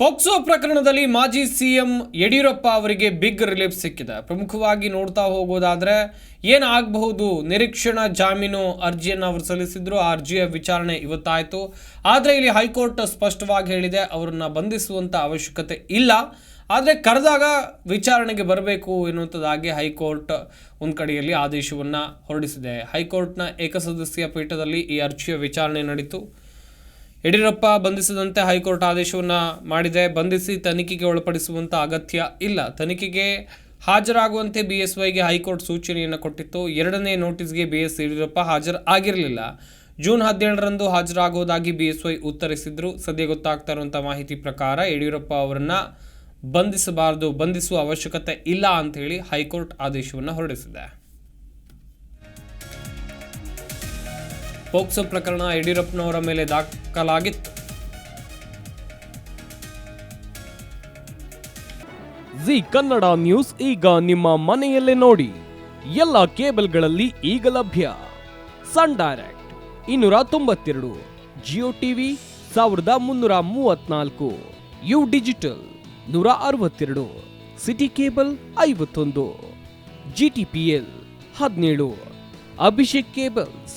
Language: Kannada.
ಪೋಕ್ಸೋ ಪ್ರಕರಣದಲ್ಲಿ ಮಾಜಿ ಸಿಎಂ ಯಡಿಯೂರಪ್ಪ ಅವರಿಗೆ ಬಿಗ್ ರಿಲೀಫ್ ಸಿಕ್ಕಿದೆ. ಪ್ರಮುಖವಾಗಿ ನೋಡ್ತಾ ಹೋಗೋದಾದರೆ ಏನಾಗಬಹುದು ನಿರೀಕ್ಷಣಾ ಜಾಮೀನು ಅರ್ಜಿಯನ್ನು ಅವರು ಸಲ್ಲಿಸಿದ್ರು, ಆ ಅರ್ಜಿಯ ವಿಚಾರಣೆ ಇವತ್ತಾಯಿತು. ಆದರೆ ಇಲ್ಲಿ ಹೈಕೋರ್ಟ್ ಸ್ಪಷ್ಟವಾಗಿ ಹೇಳಿದೆ, ಅವರನ್ನು ಬಂಧಿಸುವಂತ ಅವಶ್ಯಕತೆ ಇಲ್ಲ. ಆದರೆ ಕರೆದಾಗ ವಿಚಾರಣೆಗೆ ಬರಬೇಕು ಎನ್ನುವಂಥದ್ದಾಗಿ ಹೈಕೋರ್ಟ್ ಒಂದು ಕಡೆಯಲ್ಲಿ ಆದೇಶವನ್ನು ಹೊರಡಿಸಿದೆ. ಹೈಕೋರ್ಟ್ನ ಏಕಸದಸ್ಯ ಪೀಠದಲ್ಲಿ ಈ ಅರ್ಜಿಯ ವಿಚಾರಣೆ ನಡೀತು. ಯಡಿಯೂರಪ್ಪ ಬಂಧಿಸದಂತೆ ಹೈಕೋರ್ಟ್ ಆದೇಶವನ್ನು ಮಾಡಿದೆ ಬಂಧಿಸಿ ತನಿಖೆಗೆ ಒಳಪಡಿಸುವಂಥ ಅಗತ್ಯ ಇಲ್ಲ. ತನಿಖೆಗೆ ಹಾಜರಾಗುವಂತೆ ಬಿ ಎಸ್ ವೈಗೆ ಹೈಕೋರ್ಟ್ ಸೂಚನೆಯನ್ನು ಕೊಟ್ಟಿತ್ತು. ಎರಡನೇ ನೋಟಿಸ್ಗೆ ಬಿ ಎಸ್ ಯಡಿಯೂರಪ್ಪ ಹಾಜರು ಆಗಿರಲಿಲ್ಲ. ಜೂನ್ ಹದಿನೇಳರಂದು ಹಾಜರಾಗುವುದಾಗಿ ಬಿ ಎಸ್ ವೈ ಉತ್ತರಿಸಿದ್ರು. ಸದ್ಯ ಗೊತ್ತಾಗ್ತಾ ಇರುವಂಥ ಮಾಹಿತಿ ಪ್ರಕಾರ ಯಡಿಯೂರಪ್ಪ ಅವರನ್ನು ಬಂಧಿಸಬಾರದು, ಬಂಧಿಸುವ ಅವಶ್ಯಕತೆ ಇಲ್ಲ ಅಂತ ಹೇಳಿ ಹೈಕೋರ್ಟ್ ಆದೇಶವನ್ನು ಹೊರಡಿಸಿದೆ. ಪೋಕ್ಸೋ ಪ್ರಕರಣ ಯಡಿಯೂರಪ್ಪನವರ ಮೇಲೆ ದಾಖಲಾಗಿತ್ತು. ಜಿ ಕನ್ನಡ ನ್ಯೂಸ್ ಈಗ ನಿಮ್ಮ ಮನೆಯಲ್ಲೇ ನೋಡಿ. ಎಲ್ಲ ಕೇಬಲ್ಗಳಲ್ಲಿ ಈಗ ಲಭ್ಯ. ಸನ್ ಡೈರೆಕ್ಟ್ ಇನ್ನೂರ ತೊಂಬತ್ತೆರಡು, ಜಿಯೋ ಟಿವಿ ಸಾವಿರದ ಮುನ್ನೂರ ಮೂವತ್ನಾಲ್ಕು, ಯು ಡಿಜಿಟಲ್ ನೂರ ಅರವತ್ತೆರಡು, ಸಿಟಿ ಕೇಬಲ್ ಐವತ್ತೊಂದು, ಜಿ ಟಿ ಪಿ ಎಲ್ ಹದಿನೇಳು, ಅಭಿಷೇಕ್ ಕೇಬಲ್ಸ್